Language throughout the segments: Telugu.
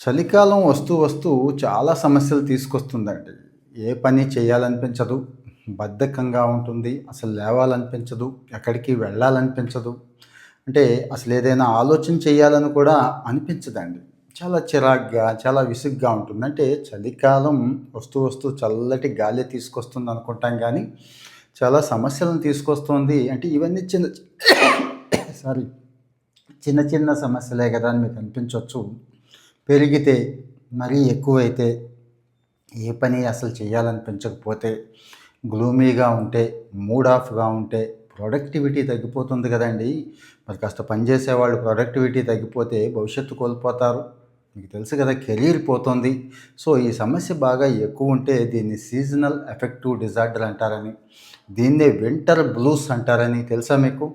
చలికాలం వస్తూ వస్తూ చాలా సమస్యలు తీసుకొస్తుందండి. ఏ పని చేయాలనిపించదు బద్ధకంగా ఉంటుంది అసలు లేవాలనిపించదు ఎక్కడికి వెళ్ళాలనిపించదు. అంటే అసలు ఏదైనా ఆలోచన చేయాలని కూడా అనిపించదండి. చాలా చిరాగ్గా చాలా విసుగ్గా ఉంటుంది. అంటే చలికాలం వస్తూ వస్తూ చల్లటి గాలి తీసుకొస్తుంది అనుకుంటాం కానీ చాలా సమస్యలను తీసుకొస్తుంది. అంటే ఇవన్నీ చిన్న సారీ చిన్న చిన్న సమస్యలే కదా అని మీకు అనిపించవచ్చు పెరిగితే మరీ ఎక్కువైతే ఏ పని అసలు చేయాలనిపించకపోతే గ్లూమీగా ఉంటే మూడ్ ఆఫ్గా ఉంటే ప్రొడక్టివిటీ తగ్గిపోతుంది కదండి. మరి కాస్త పనిచేసేవాళ్ళు ప్రొడక్టివిటీ తగ్గిపోతే భవిష్యత్తు కోల్పోతారు. మీకు తెలుసు కదా కెరీర్ పోతుంది. సో ఈ సమస్య బాగా ఎక్కువ ఉంటే దీన్ని సీజనల్ ఎఫెక్టివ్ డిజార్డర్ అంటారని దీన్నే వింటర్ బ్లూస్ అంటారని తెలుసా మీకు?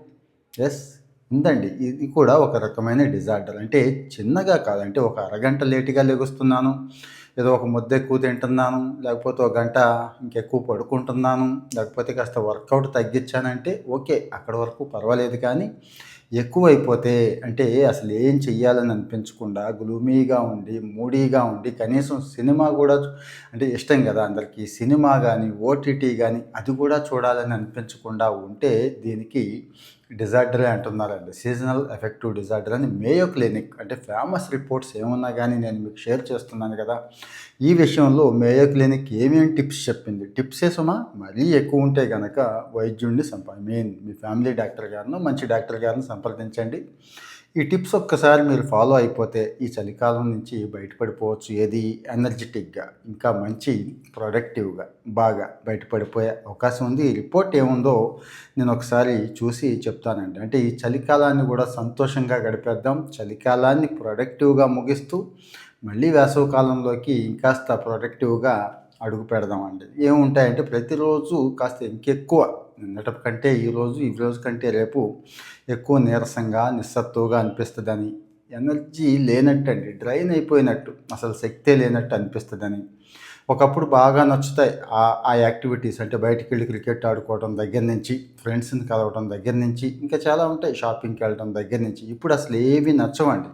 ఎస్? ఉందండి. ఇది కూడా ఒక రకమైన డిజార్డర్. అంటే చిన్నగా కాదంటే ఒక అరగంట లేటుగా లెగుస్తున్నాను. ఏదో ఒక ముద్ద ఎక్కువ తింటున్నాను. లేకపోతే ఒక గంట ఇంకెక్కువ పడుకుంటున్నాను. లేకపోతే కాస్త వర్కౌట్ తగ్గించానంటే ఓకే అక్కడ వరకు పర్వాలేదు కానీ ఎక్కువైపోతే అంటే అసలు ఏం చెయ్యాలని అనిపించకుండా గ్లూమీగా ఉండి మూడీగా ఉండి కనీసం సినిమా కూడా అంటే ఇష్టం కదా అందరికీ. సినిమా కానీ ఓటీటీ కానీ అది కూడా చూడాలని అనిపించకుండా ఉంటే దీనికి డిజార్డరే అంటున్నారండి. సీజనల్ ఎఫెక్టివ్ డిజార్డర్ అని మేయో క్లినిక్ అంటే ఫేమస్ రిపోర్ట్స్ ఏమున్నా కానీ నేను మీకు షేర్ చేస్తున్నాను కదా. ఈ విషయంలో మేయో క్లినిక్ ఏమేమి టిప్స్ చెప్పింది? టిప్స్ సుమా మరీ ఎక్కువ ఉంటే కనుక వైద్యుడిని సంప మెయిన్ మీ ఫ్యామిలీ డాక్టర్ గారిను మంచి డాక్టర్ గారిని సంప్రదించండి. ఈ టిప్స్ ఒక్కసారి మీరు ఫాలో అయిపోతే ఈ చలికాలం నుంచి బయటపడిపోవచ్చు. ఏది? ఎనర్జెటిక్గా ఇంకా మంచి ప్రొడక్టివ్గా బాగా బయటపడిపోయే అవకాశం ఉంది. ఈ రిపోర్ట్ ఏముందో నేను ఒకసారి చూసి చెప్తానండి. అంటే ఈ చలికాలాన్ని కూడా సంతోషంగా గడిపేద్దాం. చలికాలాన్ని ప్రొడక్టివ్గా ముగిస్తూ మళ్ళీ వేసవ కాలంలోకి ఇంకాస్త ప్రొడక్టివ్గా అడుగు పెడదామండి. ఏముంటాయంటే ప్రతిరోజు కాస్త ఇంకెక్కువ నిన్నటి కంటే ఈరోజు ఈ రోజు కంటే రేపు ఎక్కువ నీరసంగా నిస్సత్తుగా అనిపిస్తుందని. ఎనర్జీ లేనట్టండి డ్రైన్ అయిపోయినట్టు అసలు శక్తే లేనట్టు అనిపిస్తుందని. ఒకప్పుడు బాగా నచ్చుతాయి ఆ ఆ యాక్టివిటీస్ అంటే బయటికి వెళ్ళి క్రికెట్ ఆడుకోవడం దగ్గర నుంచి ఫ్రెండ్స్ని కలవడం దగ్గర నుంచి ఇంకా చాలా ఉంటాయి షాపింగ్కి వెళ్ళడం దగ్గర నుంచి. ఇప్పుడు అసలు ఏవి నచ్చవండి.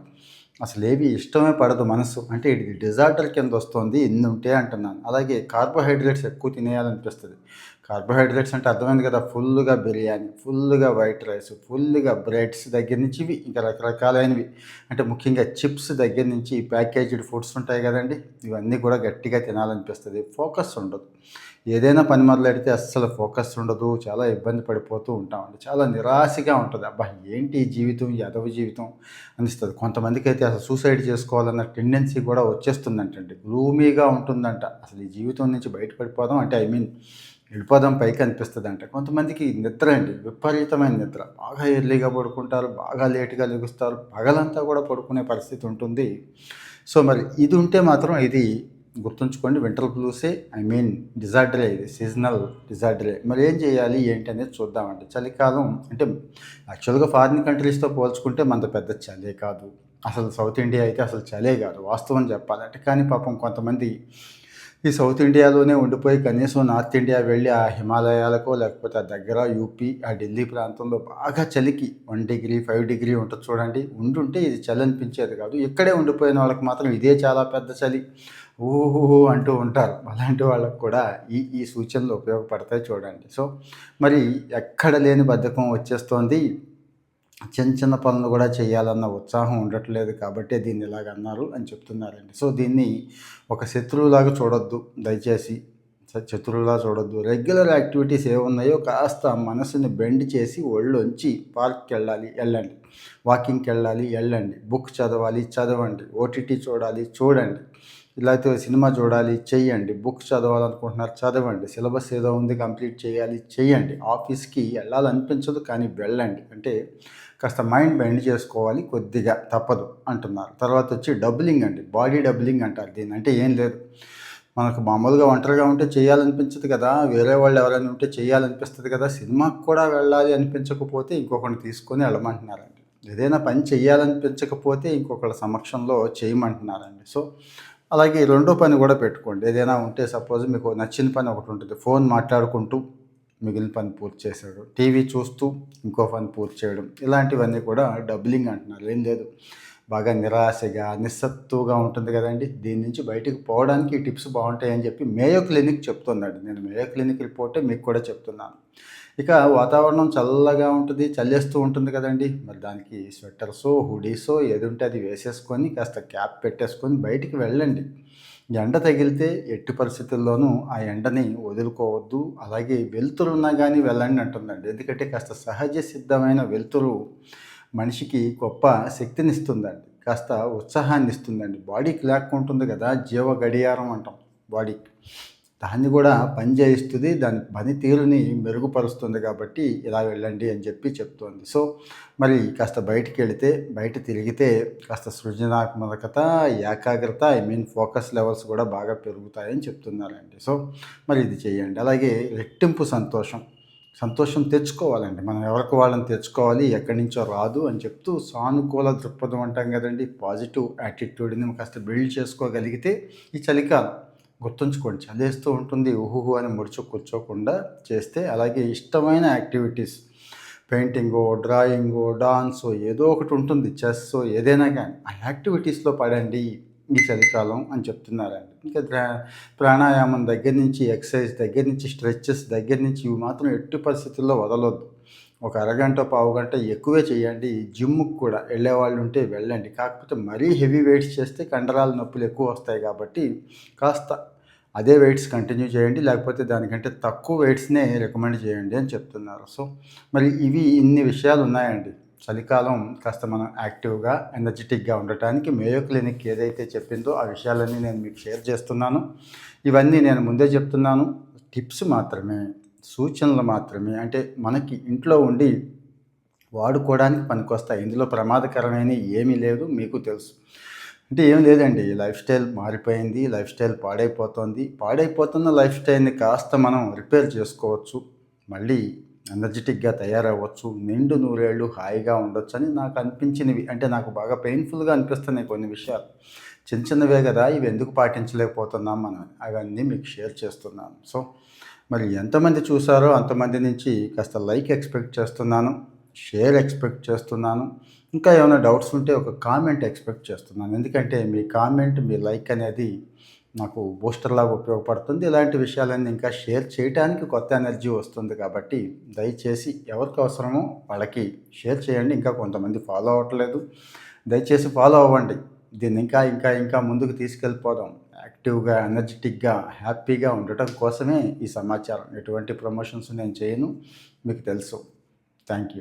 అసలు ఏవి ఇష్టమే పడదు మనసు. అంటే ఇది డిజార్డర్ కింద వస్తుంది ఎన్ని ఉంటే అంటున్నాను. అలాగే కార్బోహైడ్రేట్స్ ఎక్కువ తినేయాలనిపిస్తుంది. కార్బోహైడ్రేట్స్ అంటే అర్థమైంది కదా ఫుల్గా బిర్యానీ ఫుల్గా వైట్ రైస్ ఫుల్గా బ్రెడ్స్ దగ్గర నుంచి ఇవి ఇంకా రకరకాలైనవి. అంటే ముఖ్యంగా చిప్స్ దగ్గర నుంచి ప్యాకేజ్డ్ ఫుడ్స్ ఉంటాయి కదండి ఇవన్నీ కూడా గట్టిగా తినాలనిపిస్తుంది. ఫోకస్ ఉండదు. ఏదైనా పని మొదలెడితే అస్సలు ఫోకస్ ఉండదు చాలా ఇబ్బంది పడిపోతూ ఉంటామండి. చాలా నిరాశగా ఉంటుంది. అబ్బా ఏంటి ఈ జీవితం ఈ అదవ జీవితం అనిస్తుంది. కొంతమందికి అయితే అసలు సూసైడ్ చేసుకోవాలన్న టెండెన్సీ కూడా వచ్చేస్తుందంటండి. గ్లూమీగా ఉంటుందంట. అసలు ఈ జీవితం నుంచి బయటపడిపోదాం అంటే ఐ మీన్ వెళ్ళిపోదాం పైకి అనిపిస్తుంది అంట కొంతమందికి నిద్ర అండి విపరీతమైన నిద్ర. బాగా ఎర్లీగా పడుకుంటారు బాగా లేటుగా లెగుస్తారు పగలంతా కూడా పడుకునే పరిస్థితి ఉంటుంది. సో మరి ఇది ఉంటే మాత్రం ఇది గుర్తుంచుకోండి వింటర్ బ్లూసే ఐ మీన్ డిజార్డరే ఇది సీజనల్ డిజార్డరే. మరి ఏం చేయాలి ఏంటి అనేది చూద్దామండి. చలికాలం అంటే యాక్చువల్గా ఫారిన్ కంట్రీస్తో పోల్చుకుంటే మనది పెద్ద చలే కాదు. అసలు సౌత్ ఇండియా అయితే అసలు చలే కాదు వాస్తవం చెప్పాలంటే. కానీ పాపం కొంతమంది ఈ సౌత్ ఇండియాలోనే ఉండిపోయి కనీసం నార్త్ ఇండియా వెళ్ళి ఆ హిమాలయాలకో లేకపోతే ఆ దగ్గర యూపీ ఆ ఢిల్లీ ప్రాంతంలో బాగా చలికి వన్ డిగ్రీ ఫైవ్ డిగ్రీ ఉంటుంది చూడండి. ఉండుంటే ఇది చలి అనిపించేది కాదు. ఇక్కడే ఉండిపోయిన వాళ్ళకి మాత్రం ఇదే చాలా పెద్ద చలి. ఊహు అంటూ ఉంటారు. అలాంటి వాళ్ళకు కూడా ఈ ఈ సూచనలు ఉపయోగపడతాయి చూడండి. సో మరి ఎక్కడ లేని బద్ధకం వచ్చేస్తోంది. చిన్న చిన్న పనులు కూడా చేయాలన్న ఉత్సాహం ఉండట్లేదు కాబట్టి దీన్ని ఇలాగ అన్నారు అని చెప్తున్నారండి. సో దీన్ని ఒక శత్రువులాగా చూడొద్దు. దయచేసి శత్రువులా చూడొద్దు. రెగ్యులర్ యాక్టివిటీస్ ఏమున్నాయో కాస్త మనసుని బెండ్ చేసి ఒళ్ళొంచి పార్క్కి వెళ్ళాలి వెళ్ళండి వాకింగ్కి వెళ్ళాలి వెళ్ళండి బుక్ చదవాలి చదవండి. ఓటీటీ చూడాలి చూడండి. లేకపోతే సినిమా చూడాలి చెయ్యండి. బుక్ చదవాలనుకుంటున్నారు చదవండి. సిలబస్ ఏదో ఉంది కంప్లీట్ చేయాలి చేయండి ఆఫీస్కి వెళ్ళాలనిపించదు కానీ వెళ్ళండి. అంటే కాస్త మైండ్ బెండ్ చేసుకోవాలి కొద్దిగా తప్పదు అంటున్నారు. తర్వాత వచ్చి డబ్లింగ్ అండి బాడీ డబ్లింగ్ అంటారు దీని అంటే ఏం లేదు. మనకు మామూలుగా ఒంటరిగా ఉంటే చేయాలనిపించదు కదా వేరే వాళ్ళు ఎవరైనా ఉంటే చేయాలనిపిస్తుంది కదా సినిమాకి కూడా వెళ్ళాలి అనిపించకపోతే ఇంకొకరిని తీసుకొని వెళ్ళమంటున్నారండి. ఏదైనా పని చేయాలనిపించకపోతే ఇంకొకళ్ళ సమక్షంలో చేయమంటున్నారండి. సో అలాగే రెండో పని కూడా పెట్టుకోండి. ఏదైనా ఉంటే సపోజ్ మీకు నచ్చిన పని ఒకటి ఉంటుంది ఫోన్ మాట్లాడుకుంటూ మిగిలిన పని పూర్తి చేశాడు. టీవీ చూస్తూ ఇంకో పని పూర్తి చేయడం. ఇలాంటివన్నీ కూడా డబ్లింగ్ అంటున్నారు. ఏం లేదు. బాగా నిరాశగా నిస్సత్తుగా ఉంటుంది కదండి. దీని నుంచి బయటకు పోవడానికి ఈ టిప్స్ బాగుంటాయని చెప్పి మేయో క్లినిక్ చెప్తుందండి నేను మేయో క్లినిక్ రిపోర్టే మీకు కూడా చెప్తున్నాను. ఇక వాతావరణం చల్లగా ఉంటుంది చల్లేస్తూ ఉంటుంది కదండి. మరి దానికి స్వెటర్సో హుడీసో ఏది ఉంటే అది వేసేసుకొని కాస్త క్యాప్ పెట్టేసుకొని బయటికి వెళ్ళండి. ఎండ తగిలితే ఎట్టి పరిస్థితుల్లోనూ ఆ ఎండని వదులుకోవద్దు. అలాగే వెలుతురు ఉన్నా కానీ వెళ్ళండి అంటుందండి. ఎందుకంటే కాస్త సహజ సిద్ధమైన వెలుతురు మనిషికి గొప్ప శక్తినిస్తుందండి. కాస్త ఉత్సాహాన్ని ఇస్తుందండి బాడీకి లేకుంటుంది కదా జీవ గడియారం అంటాం. బాడీకి. దాన్ని కూడా పని చేయిస్తుంది. దాని పనితీరుని మెరుగుపరుస్తుంది కాబట్టి ఇలా వెళ్ళండి అని చెప్పి చెప్తోంది. సో మరి కాస్త బయటికి వెళితే బయట తిరిగితే కాస్త సృజనాత్మకత ఏకాగ్రత ఐ మీన్ ఫోకస్ లెవెల్స్ కూడా బాగా పెరుగుతాయని చెప్తున్నారండి. సో మరి ఇది చేయండి. అలాగే రెట్టింపు సంతోషం. సంతోషం తెచ్చుకోవాలండి. మనం ఎవరికి వాళ్ళని తెచ్చుకోవాలి ఎక్కడి నుంచో రాదు అని చెప్తూ సానుకూల దృక్పథం అంటాం కదండి. పాజిటివ్ యాటిట్యూడ్ని కాస్త బిల్డ్ చేసుకోగలిగితే ఈ చలికాలం గుర్తుంచుకోండి. చదివేస్తూ ఉంటుంది ఊహు అని ముడుచు కూర్చోకుండా చేస్తే అలాగే ఇష్టమైన యాక్టివిటీస్. పెయింటింగో డ్రాయింగో డాన్సో ఏదో ఒకటి ఉంటుంది చెస్ ఏదైనా కానీ. ఆ యాక్టివిటీస్లో పడండి ఈ చలికాలం అని చెప్తున్నారండి. ఇంకా ప్రాణాయామం దగ్గర నుంచి ఎక్సర్సైజ్ దగ్గర నుంచి స్ట్రెచెస్ దగ్గర నుంచి ఇవి మాత్రం ఎట్టి పరిస్థితుల్లో వదలొద్దు. ఒక అరగంట పావు గంట ఎక్కువే చేయండి. జిమ్కి కూడా వెళ్ళే వాళ్ళు ఉంటే వెళ్ళండి. కాకపోతే మరీ హెవీ వెయిట్స్ చేస్తే కండరాల నొప్పులు ఎక్కువ వస్తాయి కాబట్టి కాస్త అదే వెయిట్స్ కంటిన్యూ చేయండి. లేకపోతే దానికంటే తక్కువ వెయిట్స్నే రికమెండ్ చేయండి అని చెప్తున్నారు. సో మరి ఇవి ఇన్ని విషయాలు ఉన్నాయండి. చలికాలం కాస్త మనం యాక్టివ్గా ఎనర్జెటిక్గా ఉండటానికి మేయో క్లినిక్ ఏదైతే చెప్పిందో ఆ విషయాలన్నీ నేను మీకు షేర్ చేస్తున్నాను. ఇవన్నీ నేను ముందే చెప్తున్నాను. టిప్స్ మాత్రమే. సూచనలు మాత్రమే. అంటే మనకి ఇంట్లో ఉండి వాడుకోవడానికి పనికొస్తాయి. ఇందులో ప్రమాదకరమైన ఏమీ లేదు మీకు తెలుసు. అంటే ఏం లేదండి. లైఫ్ స్టైల్ మారిపోయింది లైఫ్ స్టైల్ పాడైపోతుంది. పాడైపోతున్న లైఫ్ స్టైల్ని కాస్త మనం రిపేర్ చేసుకోవచ్చు. మళ్ళీ ఎనర్జెటిక్గా తయారవ్వచ్చు. నిండు నూరేళ్ళు హాయిగా ఉండొచ్చు అని నాకు అనిపించినవి. అంటే నాకు బాగా పెయిన్ఫుల్గా అనిపిస్తున్నాయి కొన్ని విషయాలు. చిన్న చిన్నవే కదా ఇవి ఎందుకు పాటించలేకపోతున్నాం మనం? అవన్నీ మీకు షేర్ చేస్తున్నాను. సో మరి ఎంతమంది చూసారో అంతమంది నుంచి కాస్త లైక్ ఎక్స్పెక్ట్ చేస్తున్నాను షేర్ ఎక్స్పెక్ట్ చేస్తున్నాను. ఇంకా ఏమైనా డౌట్స్ ఉంటే ఒక కామెంట్ ఎక్స్పెక్ట్ చేస్తున్నాను. ఎందుకంటే మీ కామెంట్ మీ లైక్ అనేది నాకు బూస్టర్ లాగా ఉపయోగపడుతుంది. ఇలాంటి విషయాలన్నీ ఇంకా షేర్ చేయడానికి కొత్త ఎనర్జీ వస్తుంది కాబట్టి దయచేసి ఎవరికి అవసరమో వాళ్ళకి షేర్ చేయండి. ఇంకా కొంతమంది ఫాలో అవ్వట్లేదు. దయచేసి ఫాలో అవ్వండి. దీన్ని ఇంకా ఇంకా ఇంకా ముందుకు తీసుకెళ్ళిపోదాం. యాక్టివ్గా ఎనర్జెటిక్గా హ్యాపీగా ఉండటం కోసమే ఈ సమాచారం. ఎటువంటి ప్రమోషన్స్ నేను చేయను. మీకు తెలుసు. Thank you